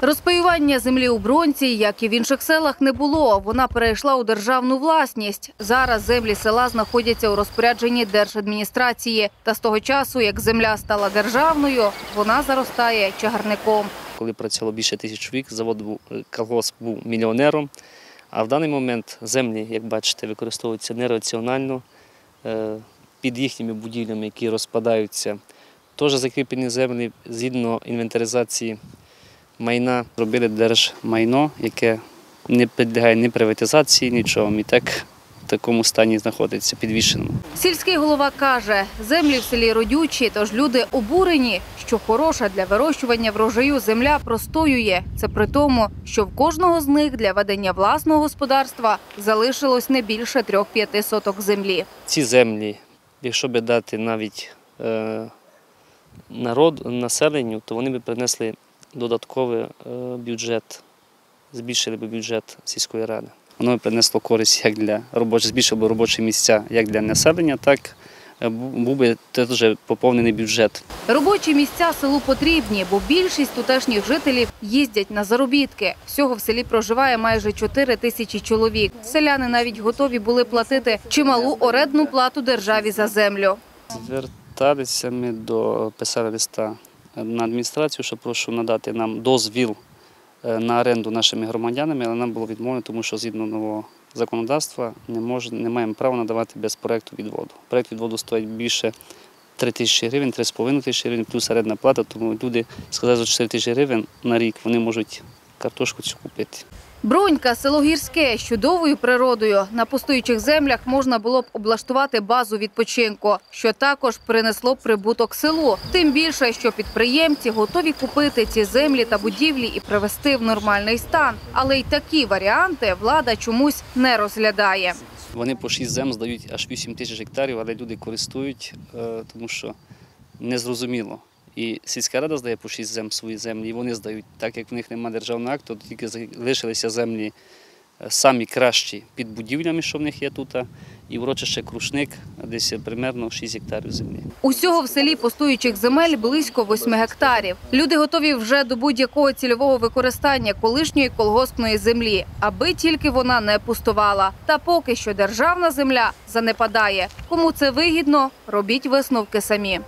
Розпаювання землі у Бронці, як і в інших селах, не було. Вона перейшла у державну власність. Зараз землі села знаходяться у розпорядженні держадміністрації. Та з того часу, як земля стала державною, вона заростає чагарником. Коли працювало більше тисяч чоловік, завод був е, колгосп був мільйонером. А в даний момент землі, як бачите, використовуються нераціонально е, під їхніми будівлями, які розпадаються. Теж закріплені землі згідно інвентаризації майна робили держмайно, яке не підлягає ні приватизації, нічого. І так в такому стані знаходиться підвішеному. Сільський голова каже, землі в селі родючі, тож люди обурені, що хороша для вирощування врожаю земля простоює. Це при тому, що в кожного з них для ведення власного господарства залишилось не більше трьох-п'яти соток землі. ці землі, якщо би дати навіть е, народ, населенню, то вони б принесли додатковий е, бюджет, збільшили б бюджет сільської ради. Воно б принесло користь як для робочих, збільшило б робочі місця як для населення, так е, був би теж поповнений бюджет. Робочі місця селу потрібні, бо більшість тутешніх жителів їздять на заробітки. Всього в селі проживає майже 4 тисячі чоловік. Селяни навіть готові були платити чималу орендну плату державі за землю. Зверталися ми до писали листа на адміністрацію, що прошу надати нам дозвіл е, на оренду нашими громадянами, але нам було відмовлено, тому що згідно нового законодавства не, мож, не маємо права надавати без проєкту відводу. Проєкт відводу стоїть більше 3 тисячі гривень, 3,5 тисячі гривень, плюс орендна плата, тому люди сказали, за 4 тисячі гривень на рік вони можуть картошку цю купити. Бронька, село гірське з чудовою природою. На пустуючих землях можна було б облаштувати базу відпочинку, що також принесло б прибуток селу. Тим більше, що підприємці готові купити ці землі та будівлі і привести в нормальний стан. Але й такі варіанти влада чомусь не розглядає. Вони по 6 зем здають аж 8 тисяч гектарів, але люди користують, е, тому що незрозуміло. І сільська рада здає по 6 зем свої землі, і вони здають. Так як в них немає державного акту, то тільки залишилися землі е, самі кращі під будівлями, що в них є тут, і урочище Крушник, десь примерно 6 гектарів землі. Усього в селі пустуючих земель близько 8 гектарів. Люди готові вже до будь-якого цільового використання колишньої колгоспної землі, аби тільки вона не пустувала. Та поки що державна земля занепадає. Кому це вигідно, робіть висновки самі.